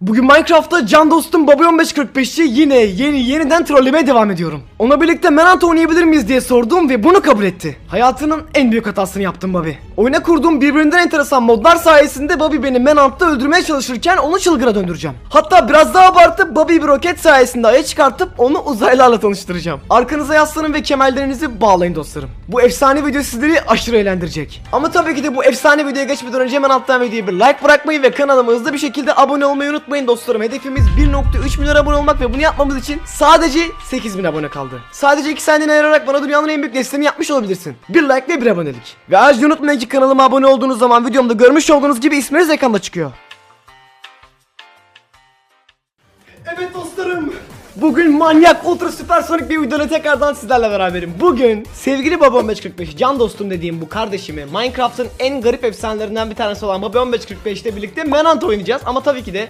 Bugün Minecraft'ta can dostum Bobby 1545'i yine yeni yeniden trollemeye devam ediyorum. Ona birlikte Menant oynayabilir miyiz diye sordum ve bunu kabul etti. Hayatının en büyük hatasını yaptım Bobby. Oyuna kurduğum birbirinden enteresan modlar sayesinde Bobby beni Menant'ta öldürmeye çalışırken onu çılgına döndüreceğim. Hatta biraz daha abartıp Bobby'yi bir roket sayesinde aya çıkartıp onu uzaylılarla tanıştıracağım. Arkanıza yaslanın ve kemerlerinizi bağlayın dostlarım. Bu efsane video sizleri aşırı eğlendirecek. Ama tabii ki de bu efsane videoya geçmeden önce hemen alttan videoya bir like bırakmayı ve kanalıma hızlı bir şekilde abone olmayı unutmayın dostlarım. Hedefimiz 1.3 milyon abone olmak ve bunu yapmamız için sadece 8000 abone kaldı. Sadece 2 saniyene ayırarak bana dünyanın en büyük desteğini yapmış olabilirsin. Bir like ve bir abonelik. Ve ayrıca unutmayın ki kanalıma abone olduğunuz zaman videomda görmüş olduğunuz gibi isminiz ekranda çıkıyor. Evet dostlarım. Bugün manyak ultra süpersonik bir videoda tekrardan sizlerle beraberim. Bugün sevgili Baba 1545 can dostum dediğim bu kardeşimi Minecraft'ın en garip efsanelerinden bir tanesi olan Baba 1545 ile birlikte Manhunt oynayacağız. Ama tabii ki de